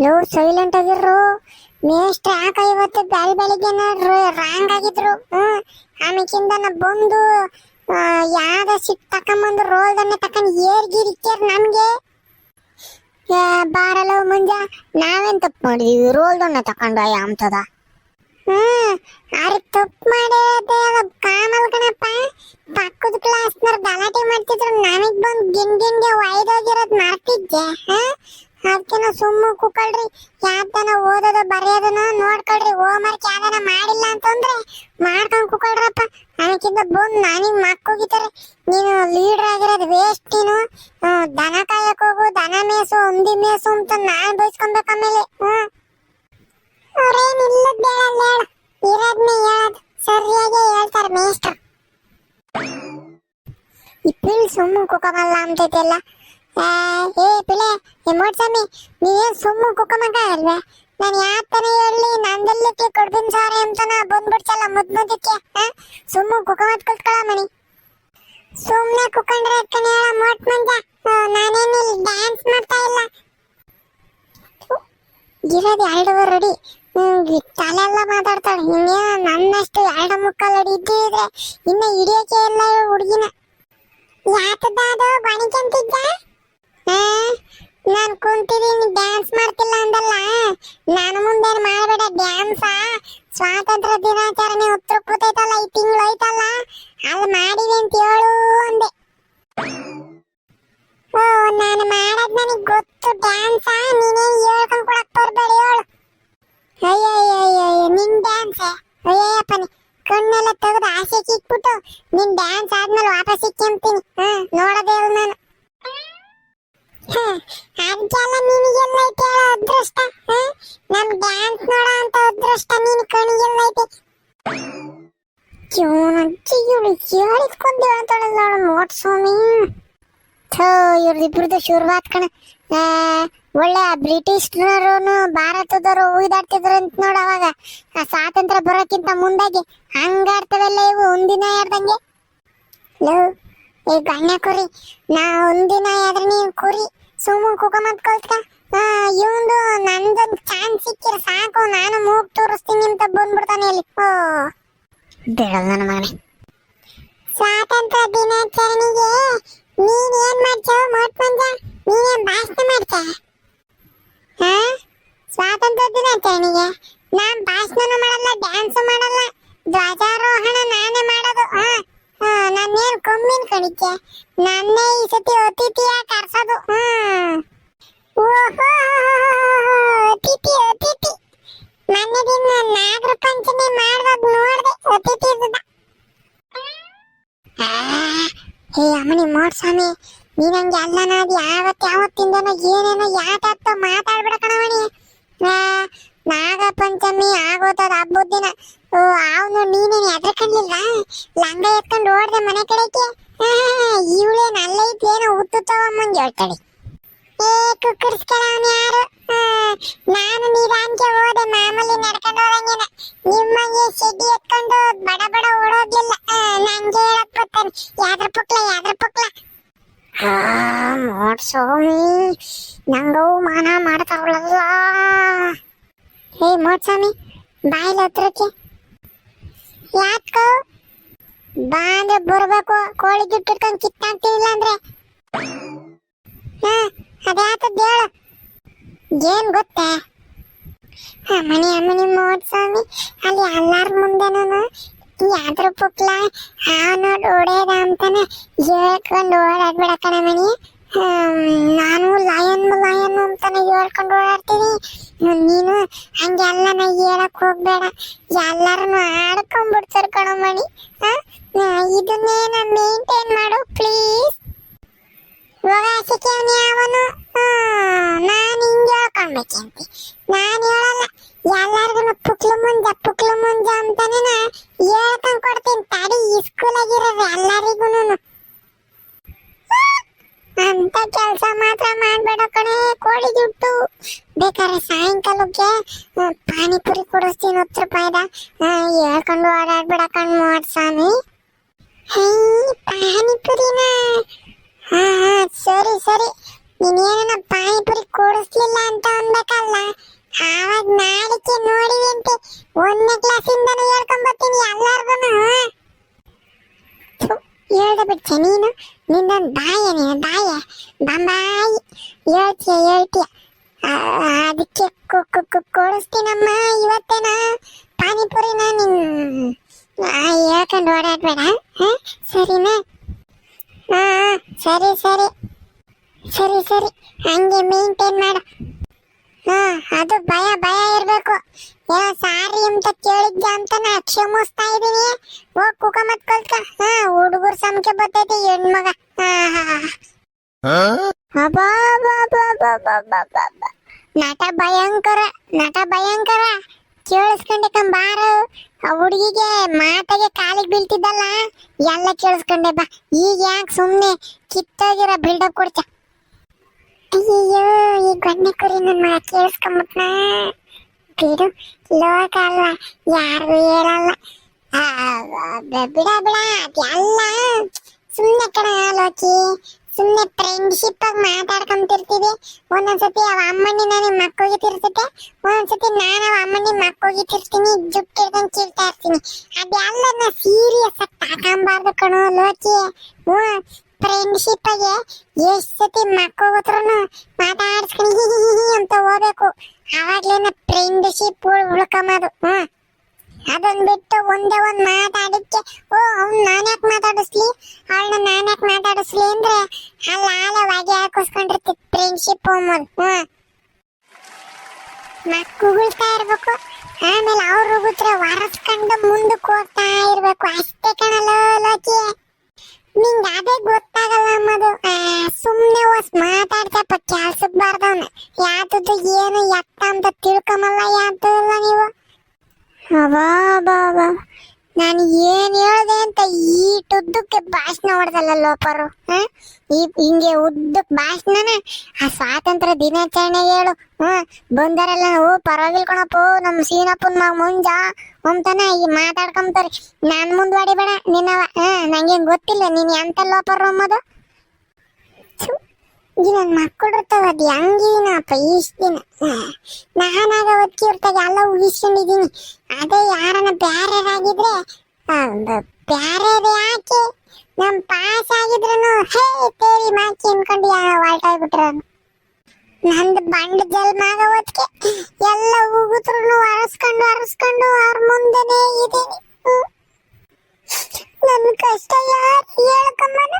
Low silent ಆಗಿರು ಮೇಷ್ಟ್ರ ಯಾಕ ಇವತ್ತು ಬೆಳಿ ಬೆಳಿಗ್ಗೆ ನೋಡ್ರು ರಾಂಗ್ ಆಗಿದ್ರು. ಹ್ಮ್. ಆಮೇಕಿಂದ ನಾ ಬಂದು ಯಾವ್ದ ಸಿಟ್ ತಕೊಂಬಂದು ರೋಲ್ದನ್ನ ತಕೊಂಡ್ ಏರ್ಗಿರಿಕ್ಯಾರ ನಮ್ಗೆ ಆ, ಬಾರಲ್ಲ ಮುಂಜ. ನಾವೇನ್ ತಪ್ಪು ಮಾಡಿದೀವಿ? ರೋಲ್ದನ್ನ ತಕೊಂಡು ಅಂತದ ಹ್ಮ್. ಅವ್ರು ತಪ್ಪು ಮಾಡಿರೋದೇ ಕಾಮಲ್ ಕಣಪ್ಪ. ಪಕ್ಕದ ಕ್ಲಾಸ್ನವ್ರು ಗಲಾಟೆ ಮಾಡ್ತಿದ್ರು. ನನಗ್ ಬಂದು ಗಿನ್ ಗಿನ್ಗೆ ಒಯ್ದೋಗಿರೋದ್ ಮರ್ತಿದ್ದೆ. ಅದಕ್ಕೆ ನಾವು ಸುಮ್ಮ ಕುಕಳ್ರಿ. ಯಾವ್ದನ ಓದೋದು, ಬರೆಯೋದನ್ನ ನೋಡ್ಕೊಳ್ರಿ. ಹೋಮ್ ವರ್ಕ್ ಯಾವ್ದನ ಮಾಡಿಲ್ಲ ಅಂತಂದ್ರೆ ಮಾಡ್ಕೊಂಡ್ ಕೂಕಳ್ರಪ್ಪ. ನನಗಿಂತ ಬಂದು ನನಗ್ ಮಕ್ಕೋಗಿತಾರೆ ನೀನು ಲೀಡರ್ ಆಗಿರೋದು ವೇಸ್ಟ್ ನೀನು. ದನ ಕಾಯಕ್ ಹೋಗು, ದನ ಮೇಸು ಹಂದಿ ಮೇಸು ಅಂತ ನಾನು ಬೈಸ್ಕೊಬೇಕು ಆಮೇಲೆ. ಅವ್ರೇನ್ ಇಲ್ಲದ್ ಸರಿಯಾಗಿ ಹೇಳ್ತಾರೆ ಮೇಷ್ಟ್ರು. ಈ ಕುಕಮಲ್ಲ ಅಂತೈತೆಲ್ಲ ಏ ಪಿಳೆ, ಏ ಮೋಡ್ಸಮ್ಮಿ ಸುಮ್ಮ ಸುಮ್ಮನೆ ಅಲ್ವೇ ನಾನು ಯಾತನ ಹೇಳಿ ನಂದೆಲ್ಲಕ್ಕೆ ಕೊಡ್ಬಿನ್ ಸಾರಿ ಅಂತನ ಬಂದ್ಬಿಡ್ಸಲ್ಲ ಮುದ್ ಮುದ್ದಕ್ಕೆ ಸುಮ್ಮನೆ ಕುಕಮತ್ ಕಲ್ತ್ಕೊಳ ಮಣಿ ಸುಮ್ಮನೆ ಕುಕ್ಕಂಡ್ರೆ ಕಣೆ ಹೇಳ ಮೋಟ್ ಮಂಜ ನಾನೇನು ಇಲ್ಲಿ ಡ್ಯಾನ್ಸ್ ಮಾಡ್ತಾ ಇಲ್ಲ. ಇರೋದು ಎರಡು ರೆಡಿ ತಲೆ ಎಲ್ಲ ಮಾತಾಡ್ತಾಳೆ. ಇನ್ನೇನು ನನ್ನಷ್ಟು ಎರಡು ಮುಕ್ಕಲ್ ಅಡಿ ಇದ್ದಿದ್ರೆ ಇನ್ನ ಹಿಡಿಯೋಕೆ ಇಲ್ಲ ಹುಡುಗಿನ ಹುಡುಗಿನ. ಯಾತದಾದು ಬಣಿಕಂತಿದ್ದ ನಾನು ಕುಂತಿದ್ದೀನಿ ಡ್ಯಾನ್ಸ್ ಮಾಡ್ತಿಲ್ಲ ಅಂದಲ್ಲ. ನಾನು ಮುಂದೇನು ಮಾಡಬೇಡ ಡ್ಯಾನ್ಸ ಸ್ವಾತಂತ್ರ್ಯ ದಿನಾಚರಣೆ ಉತ್ತರ ಕೂತೈತಲ್ಲ ಈ ತಿಂಗಳು ಐತಲ್ಲ? ಅಲ್ಲಿ ಮಾಡಿದೆ ಅಂತ ಹೇಳು ಅಂದೆ. ಓ, ನಾನು ಮಾಡೋದು ನನಗೆ ಗೊತ್ತು ಡ್ಯಾನ್ಸ ನೀನೇನು ಹೇಳ್ಕೊಂಡು ಕೊಡಕ್ ಬರ್ಬೇಡಿ ಹೇಳು. ಅಯ್ಯಯ್ಯಯ್ಯಯ್ಯ, ನಿನ್ ಡ್ಯಾನ್ಸ್ ಅಯ್ಯಯ್ಯಪ್ಪನಿ ಕಣ್ಣೆಲ್ಲ ತೆಗೆದು ಆಸೆ ಕಿಕ್ಬಿಟ್ಟು ನಿನ್ ಡ್ಯಾನ್ಸ್ ಆದ್ಮೇಲೆ ವಾಪಸ್ ಸಿಕ್ಕಂತೀನಿ ಹಾ ನೋಡೋದೇ ನಾನು. ಅದಕ್ಕೆಲ್ಲ ನಿನಗೆಲ್ಲ ಐತೆ ಹೇಳೋ ಅದೃಷ್ಟ ಹ? ನಮ್ ಡ್ಯಾನ್ಸ್ ನೋಡೋ ಅಂತ ಅದೃಷ್ಟ ನಿನ್ ಕಣಿಗೆಲ್ಲ ಐತೆ. ಇವಳು ಹೇಳಿದ್ಕೊಂಡು ಹೇಳ್ತಾಳಲ್ಲ ಅವಳು ನೋಡ್ ಸ್ವಾಮಿ. ಥೋ ಇವ್ರದಿಬ್ರದ್ದು ಶುರುವಾತ್ ಕಣ. ಒಳ್ಳೆ ಬ್ರಿಟಿಷ್ನರು ಭಾರತದವರು ಉಯ್ದಾಡ್ತಿದ್ರು ಅಂತ ನೋಡ ಅವಾಗ. ಸ್ವಾತಂತ್ರ್ಯ ಬರೋಕ್ಕಿಂತ ಮುಂದಾಗಿ ಹಂಗಾಡ್ತವೆಲ್ಲ ಇವು ಒಂದಿನ ಯಾರ್ದಂಗೆ? ಲೋ, ಏ ಗಣ್ಯ ಕುರಿ, ನಾ ಒಂದಿನ ಯಾದ್ರೆ ನೀವು ಕುರಿ. ಸುಮ್ಮನೆ ಕುಕಮತ್ ಕಲ್ತ್ಕ ಇವಂದು ನಂದೊಂದು ಚಾನ್ಸ್ ಸಿಕ್ಕಿರ ಸಾಕು, ನಾನು ಮೂಗ್ ತೋರಿಸ್ತೀನಿ ಅಂತ ಬಂದ್ಬಿಡ್ತಾನೆ ಇಲ್ಲಿ. ಓ ಬೇಡ ನನ್ನ ಮಗನೇ. ಸ್ವಾತಂತ್ರ್ಯ ದಿನಾಚರಣೆಗೆ ನೀನ್ ಏನ್ ಮಾಡ್ತೀವ ಮೋಟ್ ಮಂಜ ನೀನೇನ್ ಭಾಷಣ ಮಾಡ್ತೀಯ? ಹಾ, ಸ್ವಾತಂತ್ರ್ಯ ದಿನಾಚರಣೆಗೆ ನಾನ್ ಭಾಷಣ ಮಾಡಲ್ಲ ಡ್ಯಾನ್ಸ್ ಮಾಡಲ್ಲ, ಧ್ವಜಾರೋಹಣ ನಾನೇ ಮಾಡೋದು. ಹಾ ನಾನೇನ್ ಕಮ್ಮಿನ ಕಣಿಕೆ. ನನ್ನೇ ಈ ಸತಿ ಅತಿಥಿಯ ಕರ್ಸೋದು. ಅತಿಥಿ ಅತಿಥಿ. ಮೊನ್ನೆ ದಿನ ನಾಗರ ಪಂಚಮಿ ಮಾಡ್ದಾಗ ನೋಡ್ದೆ ಅತಿಥಿ ಇದ್ದ ಹೇ. ಅಮ್ಮನಿ ಮೋಡ್ ಸ್ವಾಮಿ ಅಲ್ಲನ ಅದು ಯಾವತ್ತು ಯಾವತ್ತಿಂದನೋ ಏನೇನೋ ಯಾತಾತ ಮಾತಾಡ್ಬಿಡ ಕಣವಣಿ ನಾಗ ಪಂಚಮಿ ಆಗೋತದ ಹಬ್ಬದ ದಿನ. ಓ ಅವನು ನೀನೇನು ಎದ್ರಕಣ್ಲಿಲ್ಲ ಲಂಗ ಎತ್ಕೊಂಡು ಓಡ್ದೆ ಮನೆ ಕಡೆಗೆ? ಇವಳೇನು ಅಲ್ಲೇ ಇದ್ದೇನೋ ಉತ್ತುತ್ತವಮ್ಮಂಗೆ ಹೇಳ್ತಾಳೆ. ಏ ಕುಕ್ಕರ್ಸ್ಕೊಳ್ಳವನು ಯಾರು? ಆ, ನಾನು ನಿಧಾನಕ್ಕೆ ಹೋದೆ ಮಾಮೂಲಿ ನಡ್ಕೊಂಡು ಹೋದಂಗೆನ. ನಿಮ್ಮಂಗೆ ಶೆಡ್ಡಿ ಎತ್ಕೊಂಡು ಬಡ ಬಡ ಓಡೋಗ್ಲಿಲ್ಲ. ಆ, ನಂಗೆ ಹೇಳಕ್ ಬರ್ತಾನೆ. ಯಾದ್ರ ಪುಕ್ಲ ಯಾದ್ರ ಪುಕ್ಲ ಸ್ವಾಮಿ ನಂಗವು ಮಾನ ಮಾಡ್ತಾವಳಲ್ಲ. ಹೇ ಮೋಟ್ ಸ್ವಾಮಿ ಬಾಯಿಲ ಹತ್ರಕ್ಕೆ. ಯಾಕೋ ಬಾ ಅಂದ್ರೆ ಬರ್ಬೇಕು. ಕೋಳಿ ಜುಟ್ಟು ಇಟ್ಕೊಂಡು ಕಿತ್ತಾಗ್ತಿಲ್ಲ ಅಂದ್ರೆ ಹಾ ಅದ್ಯಾತದ್ ಹೇಳು. ಏನ್ ಗೊತ್ತಾ? ಮನಿ ಅಮ್ಮನಿ ಮೋಡ್ ಸ್ವಾಮಿ, ಅಲ್ಲಿ ಎಲ್ಲಾರ ಮುಂದೆನೂ ಯಾದ್ರ ಪುಕ್ಲ ಅವನು ಹೊಡೆಯದ ಅಂತಾನೆ ಹೇಳ್ಕೊಂಡು ಓಡಾಡ್ಬಿಡ ಮನಿ. ನಾನು ಲಾಯನ್ ಲಾಯನ್ ಅಂತಾನೆ ಹೇಳ್ಕೊಂಡು ಓಡಾಡ್ತೀನಿ. ನೀನು ಹಂಗೆಲ್ಲ ನಾ ಹೇಳಕ್ ಹೋಗ್ಬೇಡ ಎಲ್ಲಾರನು ಆಡ್ಕೊಂಡ್ಬಿಡ್ತಾರ ಕಣಮಣಿ ಇದನ್ನೇನ ಮೇಂಟೈನ್ ಮಾಡು ಪ್ಲೀಸ್ ಹೋಗಾಸಿಕೆ ಅವನು ನಾನು ಹಿಂಗೆ ಹೇಳ್ಕೊಳ್ಬೇಕಂತೆ ನಾನು ಬೇಕಾದ್ರೆ ಸಾಯಂಕಾಲಕ್ಕೆ ಪಾನಿಪುರಿ ಕೊಡಿಸ್ತೀನಿ ಹತ್ತು ರೂಪಾಯಿದ ಹೇಳ್ಕೊಂಡು ಓಡಾಡ್ಬೇಡ ಕಣ್ ನೋಡ್ ಸ್ವಾಮಿ ಪಾನಿಪುರಿನ? ಹಾ ಹಾ, ಸರಿ ಸರಿ. ನೀನೇನ ಪಾನಿಪುರಿ ಕೊಡಿಸ್ಲಿಲ್ಲ ಅಂತ ಅನ್ಬೇಕಲ್ಲ ಆವಾಗ ನಾಳಿಕೆ ಅಂತ ಒಂದನೇ ಕ್ಲಾಸಿಂದನೂ ಹೇಳ್ಕೊಂಬರ್ತೀನಿ ಎಲ್ಲಾರ್ಗುನು ಹೇಳ್ದೆ ಬಿಡ್ತೆ ನೀನು. ನಿನ್ನೊಂದು ಬಾಯ ನೀನು, ಬಾಯ. ಬಂಬಾಯಿ. ಹೇಳ್ತೀಯ ಹೇಳ್ತೀಯ. ಅದಕ್ಕೆ ಕೊಡಿಸ್ತೀನಮ್ಮ. ಇವತ್ತೇನ ಪಾನಿಪುರಿನ ನಿನ್ ಹೇಳ್ಕೊಂಡು ಓಡಾಡ್ಬೇಡ? ಸರಿನಾ? ಹಾ ಸರಿ ಸರಿ. ಸರಿ ಸರಿ. ಹಂಗೆ ಮೇಂಟೈನ್ ಮಾಡು. ಹಾ ಅದು ಭಯ ಭಯ ಇರಬೇಕು. ಏ ಸಾರಿ ಅಂತ ಕೇಳಿದ್ದೆ ಅಂತ ನಾ ಕ್ಷಮಿಸ್ತಾ ಇದೀನಿ ಹೋಗ್ ಕುಕ ಮತ್ ಕಲ್ತ್ಕ. ಹಾ ಹುಡುಗರು ಸಂಖ್ಯೆ ಬರ್ತೈತಿ, ಹೆಣ್ಮಗ. ಹಾ ಹಾ. ನಟ ಭಯಂಕರ ನಟ ಭಯಂಕರ. ಕೇಳಿಸ್ಕೊಂಡೆ ಕಂಬಾರ. ಹುಡುಗಿಗೆ ಮಾತಾಗೆ ಕಾಲಿಗೆ ಬೀಳ್ತಿದ್ದಲ್ಲ, ಎಲ್ಲ ಕೇಳಿಸ್ಕೊಂಡೆ, ಬಾ. ಈಗ ಯಾಕೆ ಸುಮ್ಮನೆ ಕಿತ್ತೋಗಿರೋ ಬಿಲ್ಡಪ್ ಕೊಡ್ತ ಅಯ್ಯಯ್ಯೋ, ಈ ಗೊನ್ನೆ ಕುರಿ ನನ್ನ ಮಗ ಕೇಳಿಸ್ಕೊಂಬಿಟ್ನ? ಬಿಡು, ಲೋಕ ಅಲ್ಲ ಯಾರಿಗೂ ಹೇಳಲ್ಲ. ಬಿಡ ಬಿಡ ಅದೆಲ್ಲ ಸುಮ್ಮನೆ ಕಣ ಲೋಕಿ. ಸುಮ್ಮನೆ ಫ್ರೆಂಡ್ಶಿಪ್ ಆಗಿ ಮಾತಾಡ್ಕೊಂತಿರ್ತೀವಿ. ಒಂದೊಂದ್ಸತಿ ಅವ ಅಮ್ಮಣ್ಣಿ ನಾನು ಮಕ್ಕಳಿಗೆ ತಿರ್ಸುತ್ತೆ. ಒಂದೊಂದ್ಸತಿ ನಾನು ಅವ ಅಮ್ಮಣ್ಣಿ ಮಕ್ಕೋಗಿತಿರ್ತೀನಿ ಜುಟ್ಟು ಹಿಡ್ಕೊಂಡು ಕೀಳ್ತಾ ಇರ್ತೀನಿ. ಅದೆಲ್ಲ ಸೀರಿಯಸ್ ಆಗಿ ತಗೊಂಬಾರ್ದು ಕಣೋ ಲೋಕಿ. ಹ್ಞೂ ಫ್ರೆಂಡ್ಶಿಪ್ ಆಗಿ ಎಷ್ಟು ಸತಿ ಮಕ್ಕೋಗತ್ರು ಮಾತಾಡ್ಸ್ಕೊಂಡು ಅಂತ ಹೋಗ್ಬೇಕು. ಅವಾಗ್ಲೇನ ಫ್ರೆಂಡ್ಶಿಪ್ ಉಳ್ಕೊಂಬೋದು ಹ್ಮ್ ಅದನ್ ಬಿಟ್ಟು ಒಂದೇ ಒಂದ್ ಮಾತಾಡಕ್ಕೆ, ಓ, ಅವ್ನ್ ನಾನ್ಯಾಕ್ ಮಾತಾಡಿಸ್ಲಿ? ಅವಳನ್ನ ನಾನ್ಯಾಕ್ ಮಾತಾಡಿಸ್ಲಿ ಅಂದ್ರೆ ಅಲ್ಲ ಆಲ ಹೊಗೆ ಹಾಕಿಸ್ಕೊಂಡಿರ್ತಿ ಫ್ರೆಂಡ್ಶಿಪ್ ಅನ್ನೋದು ಹ್ಮ್. ಮಕ್ಕಳುಗಳ್ತಾ ಇರ್ಬೇಕು. ಆಮೇಲೆ ಅವ್ರು ಹೋಗುತ್ರೆ ಒರೆಸ್ಕೊಂಡು ಮುಂದಕ್ಕೆ ಹೋಗ್ತಾ ಇರ್ಬೇಕು. ಅಷ್ಟೇ ಕಣಲ್ಲ ಲೋಕಿ. ನಿಂಗೆ ಅದೇ ಗೊತ್ತಾಗಲ್ಲ ಅನ್ನೋದು ಸುಮ್ಮನೆ ಹೊಸ್ ಮಾತಾಡ್ತಪ್ಪ ಕೆಲ್ಸಕ್ ಬಾರ್ದವ್ನ. ಯಾತದ್ದು ಏನು ಎತ್ತ ಅಂತ ತಿಳ್ಕೊಂಬಲ್ಲ ಯಾತದಲ್ಲ ನೀವು. ಅಬಾ ನಾನು ಏನು ಹೇಳ್ದೆ ಅಂತ ಈ ಉದ್ದಕ್ಕೆ ಭಾಷಣ ಹೊಡೆದಲ್ಲ ಲೋಪರು? ಈ ಹಿಂಗೆ ಉದ್ದಕ್ಕೆ ಭಾಷಣನ ಆ ಸ್ವಾತಂತ್ರ್ಯ ದಿನಾಚರಣೆ ಹೇಳು ಹ್ಮ್ ಬಂದರೆಲ್ಲ ಓ ಪರವಾಗಿಲ್ಲ ಕಣಪ್ಪ ನಮ್ಮ ಸೀನಪ್ಪನ ಮಗ ಮುಂಜ ಅಂತಾನ ಈ ಮಾತಾಡ್ಕೊಂತಾರೆ ನಾನ್ ಮುಂದ್ವಡಿಬೇಡ ನಿನ್ನವ ಹ? ನಂಗೇನು ಗೊತ್ತಿಲ್ಲ ನೀನು ಎಂತ ಲೋಪರು ಥು, ಈ ನನ್ ಮಕ್ಕಳು ಇರ್ತಾವ ಅದು ಹೆಂಗಿನಪ್ಪ ಇಷ್ಟ ದಿನ. ನಾನಾಗ ಒತ್ತಿ ಇರ್ತಾಗ ಎಲ್ಲ ಉಳಿಸ್ಕೊಂಡಿದೀನಿ ಅದೇ ಯಾರನ್ನ ಬ್ಯಾರ್ಯಾರಾಗಿದ್ರೆ ಬ್ಯಾರ್ಯಾರು ಯಾಕೆ? ನಮ್ ಪಾಸ್ ಆಗಿದ್ರು ಹೇ, ತೇರಿ ಮಾಕಿ ಅನ್ಕೊಂಡು ಹೊರಟೋಗ್ಬಿಟ್ರ ನಂದು ಬಂಡ್ ಜಲ್ಮಾಗ ಹೊತ್ಕೆ ಎಲ್ಲ ಉಗುತ್ರು ಅರಸ್ಕೊಂಡು ಅರಸ್ಕೊಂಡು ಅವ್ರ ಮುಂದೆನೆ ಇದೀನಿ ನನ್ನ ನನ್ ಕಷ್ಟ ಯಾರು ಹೇಳ್ಕೊಂಬನ